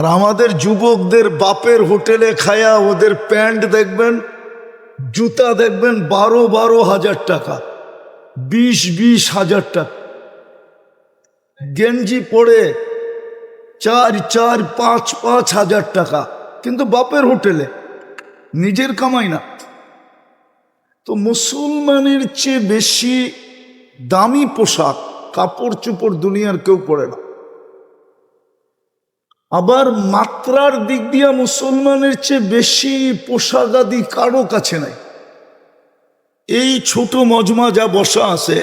আর আমাদের যুবকদের বাপের হোটেলে খায়া ওদের প্যান্ট দেখবেন, জুতা দেখবেন বারো বারো হাজার টাকা, বিশ বিশ হাজার টাকা। গেঞ্জি পরে চার চার পাঁচ পাঁচ হাজার টাকা, কিন্তু বাপের হোটেলে নিজের কামাই না। তো মুসলমানের চেয়ে বেশি দামি পোশাক, কাপড় চোপড় দুনিয়ার কেউ পরে না। আবার মাত্রার দিক দিয়ে মুসলমানের চেয়ে বেশি পোশাক আদি কারও কাছে নাই। এই ছোট মজমা যা বসা আছে,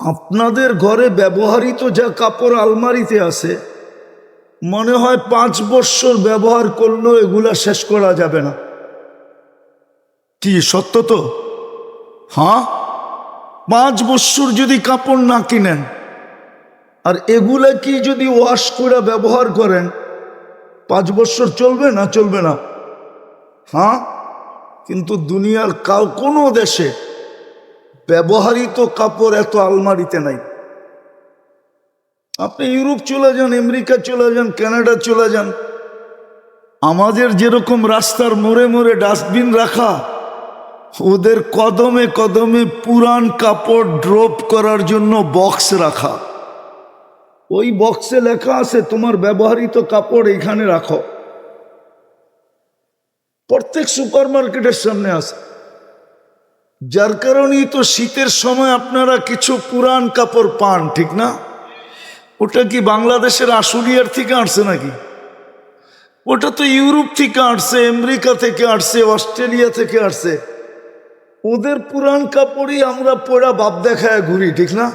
আপনাদের ঘরে ব্যবহারিত যা কাপড় আলমারিতে আছে, মনে হয় পাঁচ বৎসর ব্যবহার করলেও এগুলা শেষ করা যাবে না। কি সত্য তো? হ্যাঁ? পাঁচ বৎসর যদি কাপড় না কিনেন আর এগুলা কি যদি ওয়াশ করে ব্যবহার করেন, পাঁচ বৎসর চলবে না চলবে না? হ্যাঁ? কিন্তু দুনিয়ার কাউ কোনো দেশে ব্যবহারিত কাপড় এত আলমারিতে নাই। আপনি ইউরোপ চলে যান, আমেরিকা চলে যান, কানাডা চলে যান, আমাদের যেরকম রাস্তার মোড়ে মোড়ে ডাস্টবিন রাখা, ওদের কদমে কদমে পুরান কাপড় ড্রপ করার জন্য বক্স রাখা। ওই বক্সে লেখা আছে, তোমার ব্যবহৃত কাপড় এখানে রাখো। প্রত্যেক সুপার মার্কেটের সামনে আছে। যার কারণেই তো শীতের সময় আপনারা কিছু পুরান কাপড় পান, ঠিক না? ওটা কি বাংলাদেশের আশুলিয়ার থেকে আসছে নাকি? ওটা তো ইউরোপ থেকে আসছে আমেরিকা থেকে আসছে অস্ট্রেলিয়া থেকে আসছে ওদের পুরান কাপড়ই আমরা পড়া বাপ দেখায় ঘুরি, ঠিক না?